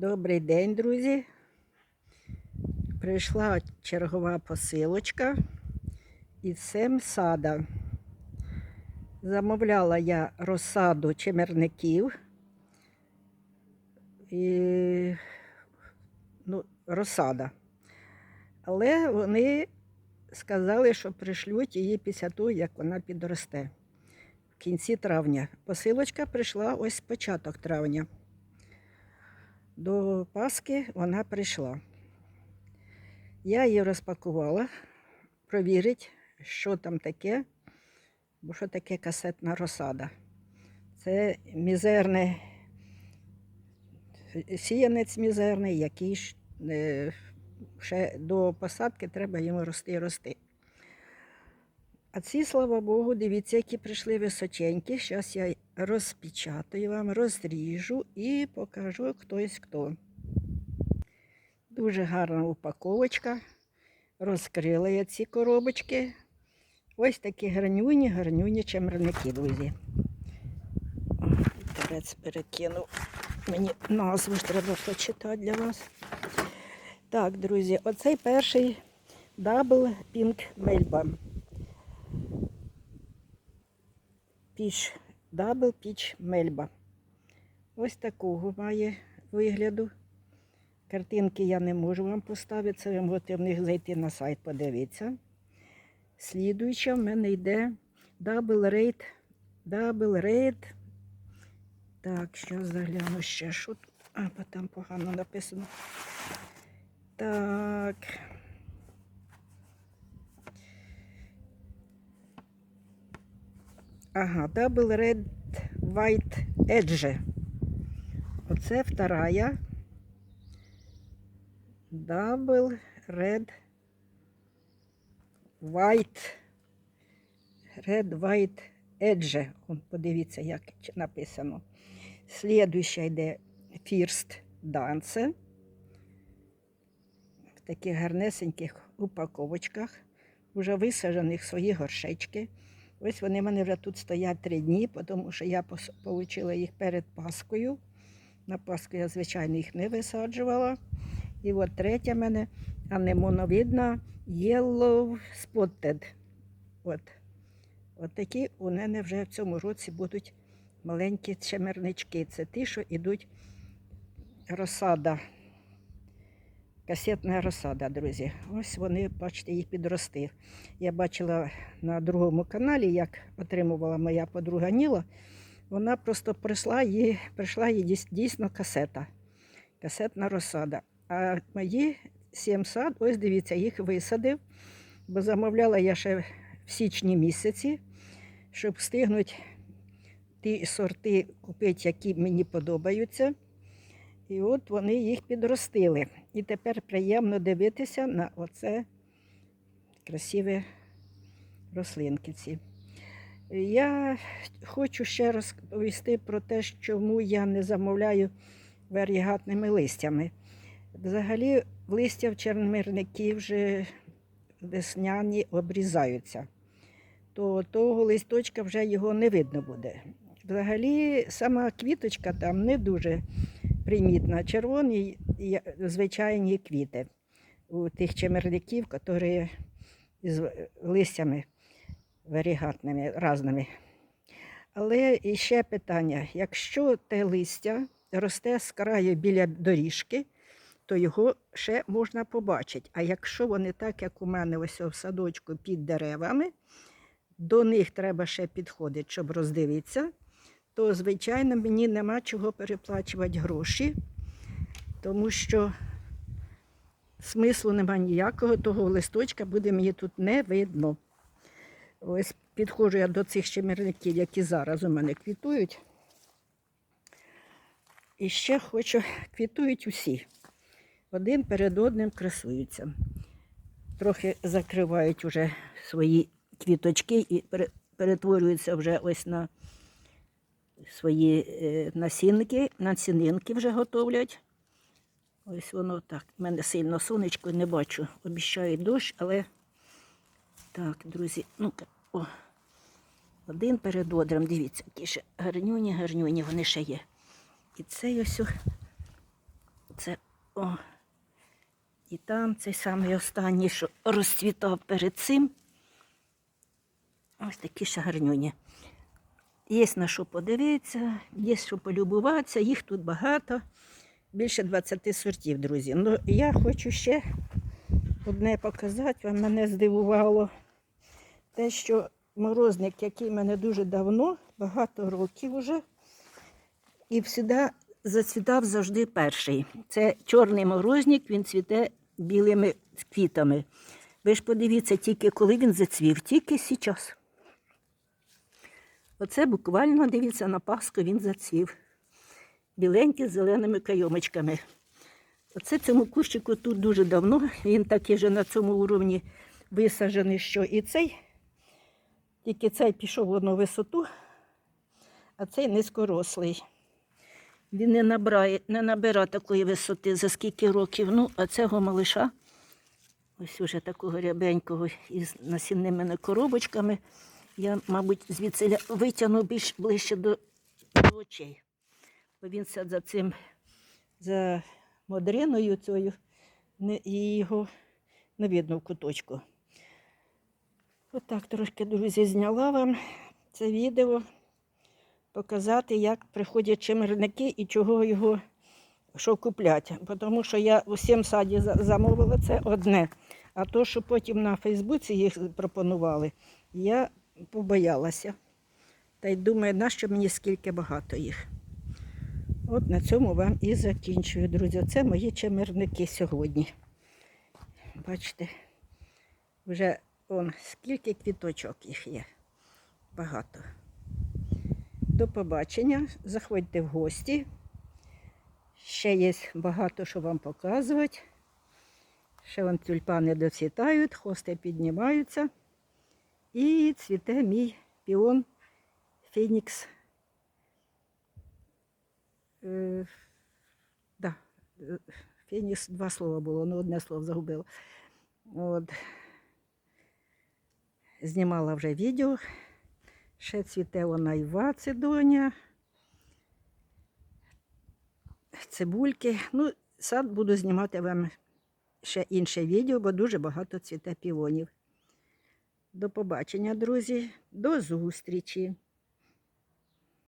Добрий день, друзі. Прийшла чергова посилочка із Семсада. Замовляла я розсаду чимерників. І, ну, розсада. Але вони сказали, що пришлють її після того, як вона підросте. В кінці травня. Посилочка прийшла ось початок травня. До Пасхи вона прийшла. Я її розпакувала, провірити, що там таке, бо що таке касетна розсада. Це мізерне сіянець мізерний, який е, ще до посадки треба йому рости і рости. А ці, слава Богу, дивіться, які прийшли височенькі. Зараз я розпечатаю вам, розріжу і покажу хтось хто. Дуже гарна упаковочка. Розкрила я ці коробочки. Ось такі гарнюні, гарнюні чемерники, друзі. О, Вітерець перекинув. Мені назву ж треба почитати для вас. Так, друзі, оцей перший Double Pink Melba. Піч, Double Peach Melba. Ось такого має вигляду. Картинки я не можу вам поставити, це ви можете в них зайти на сайт, подивитися. Слідуюча в мене йде Double Rate. Double Rate. Так, зараз загляну ще, що тут. А, бо там погано написано. Так. Ага, Double Red White Edge. Оце вторая. Double Red White. Red White Edge. Он, подивіться, як написано. Слідуюча йде First Dance. В таких гарнесеньких упаковочках, вже висаджених свої горшечки. Ось вони в мене вже тут стоять три дні, тому що я отримала їх перед Паскою. На Пасху я, звичайно, їх не висаджувала. І от третя в мене анемоновидна Yellow Spotted. От. От такі у мене вже в цьому році будуть маленькі чемернички. Це ті, що йдуть розсада. Касетна розсада, друзі. Ось вони, бачите, їх підрости. Я бачила на другому каналі, як отримувала моя подруга Ніла. Вона просто прийшла їй, прийшла їй дійсно касета. Касетна розсада. А мої сім сад, ось дивіться, їх висадив, бо замовляла я ще в січні місяці, щоб встигнути ті сорти купити, які мені подобаються. І от вони їх підростили. І тепер приємно дивитися на оце красиві рослинки ці. Я хочу ще розповісти про те, чому я не замовляю варігатними листями. Взагалі, листя в черномирників вже весняні обрізаються, то того листочка вже його не видно буде. Взагалі, сама квіточка там не дуже примітна. Червоні звичайні квіти у тих чемерляків, які з листями варігатними, разними. Але ще питання: якщо те листя росте з краю біля доріжки, то його ще можна побачити. А якщо вони так, як у мене ось в садочку під деревами, до них треба ще підходити, щоб роздивитися, то, звичайно, мені нема чого переплачувати гроші, тому що смислу нема ніякого, того листочка буде мені тут не видно. Ось підходжу я до цих щемірників, які зараз у мене квітують. І ще хочу, квітують усі. Один перед одним красуються. Трохи закривають уже свої квіточки і перетворюються вже ось на свої е, насінники, насінинки вже готовлять. Ось воно так. У мене сильно сонечко не бачу. Обіщає дощ, але так, друзі, ну-ка, о. Один перед одним, дивіться, які ще гарнюні, гарнюні вони ще є. І це ось Оце о. І там цей самий останній, що розцвітав перед цим. Ось такі ще гарнюні. Є на що подивитися, є що полюбуватися, їх тут багато. Більше 20 сортів, друзі. Ну, я хочу ще одне показати, вам мене здивувало. Те, що морозник, який в мене дуже давно, багато років уже, і завжди зацвітав завжди перший. Це чорний морозник, він цвіте білими квітами. Ви ж подивіться, тільки коли він зацвів, тільки зараз. Оце буквально, дивіться, на Пасху він зацвів. Біленький з зеленими кайомочками. Оце цьому кущику тут дуже давно. Він такий же на цьому уровні висаджений, що і цей. Тільки цей пішов в одну висоту, а цей низькорослий. Він не набирає, не набирає такої висоти за скільки років. Ну, а цього малиша, ось уже такого рябенького із насінними коробочками, я, мабуть, звідси витягну більш ближче до, до очей. Бо він все за цим, за модриною цією, і його не видно в куточку. Отак трошки, друзі, зняла вам це відео, показати, як приходять чимирники і чого його що купляти. Тому що я у всім саді замовила це одне. А то, що потім на Фейсбуці їх пропонували, я побоялася. Та й думаю, нащо мені скільки багато їх. От на цьому вам і закінчую, друзі. Це мої чимирники сьогодні. Бачите, вже он, скільки квіточок їх є. Багато. До побачення. Заходьте в гості. Ще є багато що вам показувати. Ще вон тюльпани доцвітають, хости піднімаються. І цвіте мій піон Фенікс. Е, да, Фенікс два слова було, ну одне слово загубила. От. Знімала вже відео. Ще цвіте вона і вацидоня. Цибульки. Ну, сад буду знімати вам ще інше відео, бо дуже багато цвіте піонів. До побачення, друзі. До зустрічі!